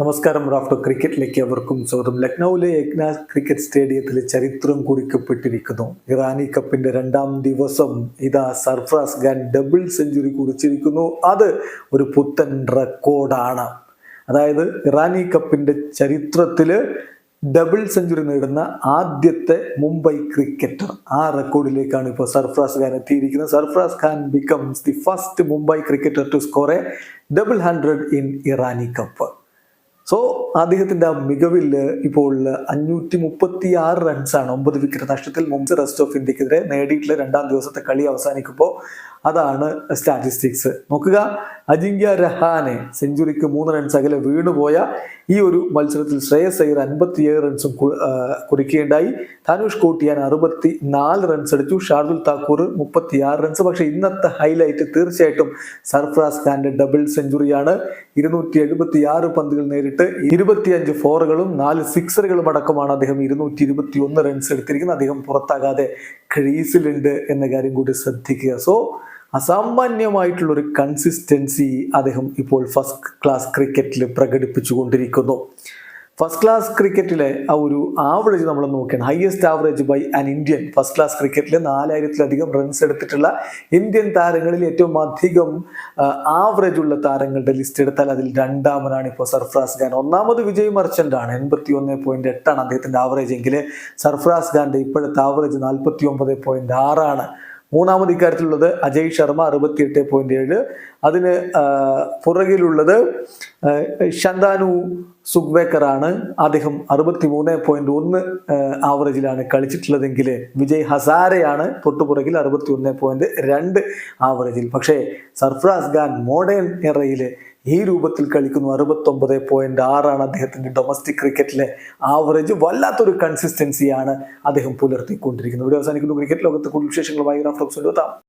നമസ്കാരം റാഫ്റ്റോ ക്രിക്കറ്റിലേക്ക് അവർക്കും സ്വാഗതം. ലക്നൌവിലെ യജ്ഞ ക്രിക്കറ്റ് സ്റ്റേഡിയത്തിൽ ചരിത്രം കുറിക്കപ്പെട്ടിരിക്കുന്നു. ഇറാനി കപ്പിന്റെ രണ്ടാം ദിവസം ഇതാ സർഫ്രാസ് ഖാൻ ഡബിൾ സെഞ്ചുറി കുറിച്ചിരിക്കുന്നു. അത് ഒരു പുത്തൻ റെക്കോർഡാണ്. അതായത് ഇറാനി കപ്പിന്റെ ചരിത്രത്തിൽ ഡബിൾ സെഞ്ചുറി നേടുന്ന ആദ്യത്തെ മുംബൈ ക്രിക്കറ്റർ. ആ റെക്കോർഡിലേക്കാണ് ഇപ്പോൾ സർഫ്രാസ് ഖാൻ എത്തിയിരിക്കുന്നത്. Sarfaraz Khan becomes the first Mumbai cricketer to score a double hundred in Irani cup so അദ്ദേഹത്തിന്റെ ആ മികവിൽ ഇപ്പോൾ അഞ്ഞൂറ്റി മുപ്പത്തി ആറ് റൺസാണ് ഒമ്പത് വിക്കറ്റ് നഷ്ടത്തിൽ മുമ്പ് റെസ്റ്റ് ഓഫ് ഇന്ത്യക്കെതിരെ നേടിയിട്ടുള്ള രണ്ടാം ദിവസത്തെ കളി അവസാനിക്കുമ്പോൾ അതാണ് സ്റ്റാറ്റിസ്റ്റിക്സ് നോക്കുക അജിങ്ക്യ രഹാനെ സെഞ്ചുറിക്ക് മൂന്ന് റൺസ് അകലെ വീണുപോയ ഈ ഒരു മത്സരത്തിൽ ശ്രേയസ് അയ്യർ അൻപത്തിയേഴ് റൺസും കുറിക്കുകയുണ്ടായി. ധനുഷ് കോട്ടിയാൻ അറുപത്തി നാല് റൺസ് അടിച്ചു ഷാർദുൽ താക്കൂർ മുപ്പത്തിയാറ് റൺസ് പക്ഷെ ഇന്നത്തെ ഹൈലൈറ്റ് തീർച്ചയായിട്ടും സർഫ്രാസ് ഖാന്റെ ഡബിൾ സെഞ്ചുറിയാണ് ഇരുന്നൂറ്റി എഴുപത്തി ആറ് പന്തുകൾ നേരിട്ട് ഇരുപത്തിയഞ്ച് ഫോറുകളും നാല് സിക്സറുകളും അടക്കമാണ് അദ്ദേഹം ഇരുന്നൂറ്റി ഇരുപത്തി ഒന്ന് റൺസ് എടുത്തിരിക്കുന്നത്. അദ്ദേഹം പുറത്താകാതെ ക്രീസിലുണ്ട് എന്ന കാര്യം കൂടി ശ്രദ്ധിക്കുക. സോ അസാമാന്യമായിട്ടുള്ള ഒരു കൺസിസ്റ്റൻസി അദ്ദേഹം ഇപ്പോൾ ഫസ്റ്റ് ക്ലാസ് ക്രിക്കറ്റിൽ പ്രകടിപ്പിച്ചുകൊണ്ടിരിക്കുന്നു. ഫസ്റ്റ് ക്ലാസ് ക്രിക്കറ്റിലെ ആ ഒരു ആവറേജ് നമ്മൾ നോക്കുകയാണ് highest average by an Indian first class ക്രിക്കറ്റിൽ നാലായിരത്തിലധികം റൺസ് എടുത്തിട്ടുള്ള ഇന്ത്യൻ താരങ്ങളിൽ ഏറ്റവും അധികം ആവറേജ് ഉള്ള താരങ്ങളുടെ ലിസ്റ്റ് എടുത്താൽ അതിൽ രണ്ടാമനാണ് ഇപ്പോൾ സർഫ്രാസ് ഖാൻ. ഒന്നാമത് വിജയ് മർച്ചന്റ് ആണ്. എൺപത്തി ഒന്ന് പോയിന്റ് എട്ടാണ് അദ്ദേഹത്തിന്റെ ആവറേജ് എങ്കിൽ സർഫ്രാസ് ഖാന്റെ ഇപ്പോഴത്തെ ആവറേജ് നാൽപ്പത്തി ഒമ്പത് പോയിന്റ് ആറാണ്. മൂന്നാമത് ഇക്കാര്യത്തിലുള്ളത് അജയ് ശർമ്മ അറുപത്തിയെട്ട് പോയിന്റ് ഏഴ്. അതിന് പുറകിലുള്ളത് ശന്താനു സുഗ്വേക്കർ ആണ് അദ്ദേഹം അറുപത്തി മൂന്ന് പോയിന്റ് ഒന്ന് ആവറേജിലാണ് കളിച്ചിട്ടുള്ളതെങ്കിൽ വിജയ് ഹസാരയാണ് തൊട്ടുപുറകിൽ അറുപത്തി ഒന്ന് പോയിന്റ് രണ്ട് ആവറേജിൽ. പക്ഷേ സർഫ്രാസ് ഖാൻ മോഡേൺ എറയിൽ ഈ രൂപത്തിൽ കളിക്കുന്നു. അറുപത്തൊമ്പത് പോയിന്റ് ആറാണ് അദ്ദേഹത്തിന്റെ ഡൊമസ്റ്റിക് ക്രിക്കറ്റിലെ ആവറേജ്. വല്ലാത്തൊരു കൺസിസ്റ്റൻസിയാണ് അദ്ദേഹം പുലർത്തിക്കൊണ്ടിരിക്കുന്നത്. ഇവിടെ അവസാനിക്കുന്നു. ക്രിക്കറ്റ് ലോകത്ത് കൂടുതൽ വിശേഷങ്ങളുമായി റാഫ്റ്റോക്സ് എത്താം.